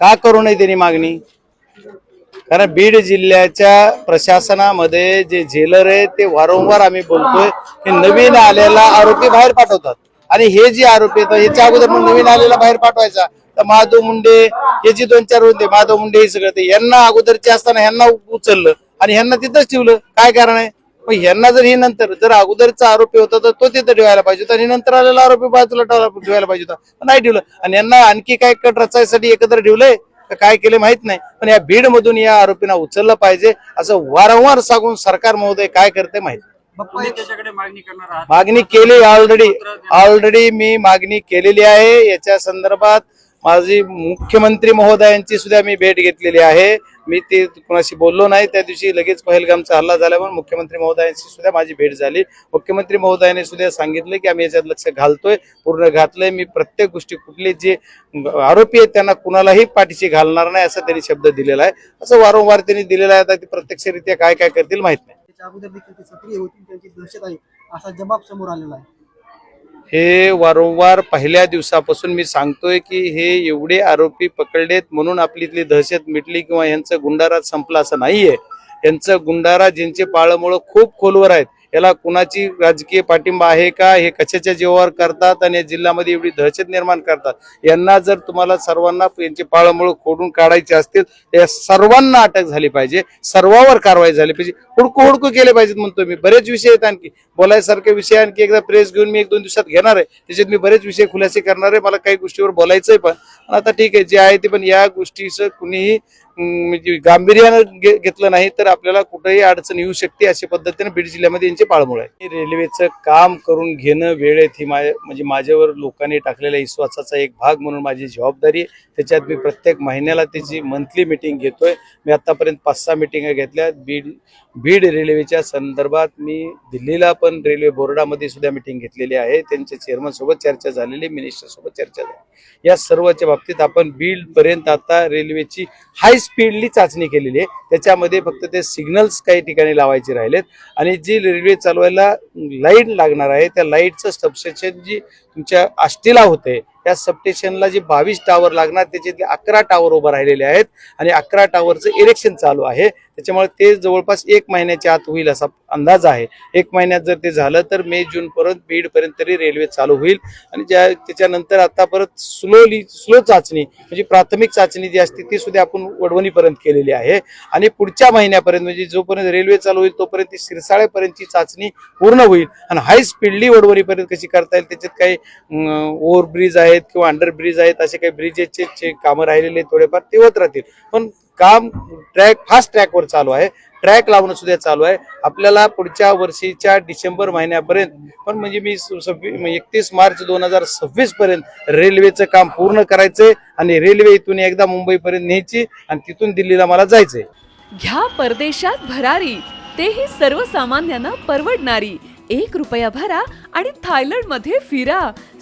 का करू नये त्यांनी मागणी? कारण बीड जिल्ह्याच्या प्रशासनामध्ये जे जेलर आहे ते वारंवार आम्ही बोलतोय की नवीन आलेला आरोपी बाहेर पाठवतात. आणि हे जे आरोपी आहेत याच्या अगोदर मग नवीन आलेला बाहेर पाठवायचा. तर महादेव मुंडे याची दोन चार होते महादेव मुंडे हे सगळं ते यांना अगोदरचे असताना ह्यांना उचललं आणि ह्यांना तिथंच ठेवलं. काय कारण आहे? मग ह्यांना जर हे नंतर जर अगोदरचा आरोपी होता तर तो तिथं ठेवायला पाहिजे होता आणि नंतर आलेला आरोपी बाजूला ठेवायला पाहिजे होता. पण नाही ठेवलं. आणि यांना आणखी काय कट रचायसाठी एकत्र ठेवलंय? का काय केले माहीत नाही. पण या बीड मधून या आरोपींना उचललं पाहिजे असं वारंवार सांगून सरकार महोदय काय करते माहीत नाही. तुम्ही त्याच्याकडे मागणी करणार आहात? मागणी केली ऑलरेडी ऑलरेडी मी मागणी केलेली आहे. याच्या संदर्भात माझी मुख्यमंत्री महोदयांची सुद्धा मी भेट घेतलेली आहे. मी ते कुणाशी बोललो नाही त्या दिवशी लगेच पहलगामचा हल्ला झाल्यामुळे मुख्यमंत्री महोदयांशी सुद्धा माझी भेट झाली. मुख्यमंत्री महोदयाने सुद्धा सांगितलं की आम्ही याच्यात लक्ष घालतोय पूर्ण घातलंय. मी प्रत्येक गोष्टी कुठले जे आरोपी आहेत त्यांना कुणालाही पाठीशी घालणार नाही असा त्यांनी शब्द दिलेला आहे. असं वारंवार त्यांनी दिलेला आहे. आता ते प्रत्यक्षरित्या काय काय करतील माहीत नाही. अगोदर देखील ते सक्रिय होतील त्यांची दहशत आहे असा जबाब समोर आलेला आहे. हे वारंवार पहिल्या दिवसापासून मी सांगतोय की हे एवढे आरोपी पकडलेत म्हणून आपली इथली दहशत मिटली किंवा यांचं गुंडारा संपला असं नाहीये. यांचं गुंडारा ज्यांचे पाळमुळं खूप खोलवर आहेत. याला कुणाची राजकीय पाठिंबा आहे का? हे कशाच्या जीवावर करतात आणि या जिल्ह्यामध्ये एवढी दहशत निर्माण करतात? यांना जर तुम्हाला सर्वांना यांची पाळंमुळं खोडून काढायचे असतील तर या सर्वांना अटक झाली पाहिजे. सर्वावर कारवाई झाली पाहिजे. हुडकू हुडकू केले पाहिजेत म्हणतो मी. बरेच विषय आहेत आणखी. बोलायसारखे विषय आणखी एकदा प्रेस घेऊन मी एक दोन दिवसात घेणार आहे. त्याच्यात मी बरेच विषय खुलासे करणार आहे. मला काही गोष्टीवर बोलायचंय पण. पण आता ठीक आहे जे आहे ते पण या गोष्टीचं कुणीही म्हणजे गांभीर्यानं घे- घेतलं नाही तर आपल्याला कुठेही अडचण येऊ शकते अशा पद्धतीने बीड जिल्ह्यामध्ये यांचे पाळमुळ आहे. रेल्वेचं काम करून घेणं वेळेत ही माझ्या म्हणजे माझ्यावर लोकांनी टाकलेल्या विश्वासाचा एक भाग म्हणून माझी जबाबदारी आहे. त्याच्यात मी प्रत्येक महिन्याला त्याची मंथली मिटिंग घेतोय. मी आतापर्यंत पाच सहा मिटिंग घेतल्या. बीड बीड रेल्वेच्या संदर्भात मी दिल्लीला पण रेल्वे बोर्डामध्ये सुद्धा मिटिंग घेतलेली आहे. त्यांच्या चेअरमन सोबत चर्चा झालेली मिनिस्टर सोबत चर्चा झाली. या सर्वच्या बाबतीत आपण बीड पर्यंत आता रेल्वेची हाय स्पीडली चाचणी केलेली आहे. त्याच्यामध्ये फक्त ते सिग्नल्स काही ठिकाणी लावायचे राहिलेत. आणि जी रेल्वे चालवायला लाइट लागणार आहे. त्या लाईटचं सबस्टेशन जी तुमच्या आष्टीला होते त्या सबस्टेशनला जे बावीस टावर लागणार त्याच्यातले अकरा टावर उभं राहिलेले आहेत. आणि अकरा टावरचं इलेक्शन चालू आहे. त्याच्यामुळे ते जवळपास एक महिन्याच्या आत होईल असा अंदाज आहे. एक महिन्यात जर ते झालं तर मे जून बीडपर्यंत तरी रेल्वे चालू होईल. आणि ज्या त्याच्यानंतर आता परत स्लोली स्लो चाचणी म्हणजे प्राथमिक चाचणी जी असते ती सुद्धा आपण वडवणीपर्यंत केलेली आहे. आणि पुढच्या महिन्यापर्यंत म्हणजे जोपर्यंत रेल्वे चालू होईल तोपर्यंत ती शिरसाळेपर्यंतची चाचणी पूर्ण होईल. आणि हाय स्पीडली वडवणीपर्यंत कशी करता येईल त्याच्यात काही ओव्हरब्रिज आहेत किंवा अंडर ब्रिज आहेत असे काही ब्रिजेसचे कामं राहिलेले थोडेफार ते होत राहतील. पण काम ट्रॅक फास्ट ट्रॅकवर चालू आहे. ट्रॅक लावणं सुद्धा चालू आहे. आपल्याला पुढच्या वर्षीच्या डिसेंबर महिन्यापर्यंत पण म्हणजे मी म्हणजे एकतीस मार्च दोन हजार सव्वीस पर्यंत रेल्वेचं काम पूर्ण करायचंय आणि रेल्वे इथून एकदा मुंबईपर्यंत न्यायची आणि तिथून दिल्लीला मला जायचंय. घ्या परदेशात भरारी. तेही सर्वसामान्यांना परवडणारी. एक रुपया भरा आणि थायलंडमध्ये फिरा.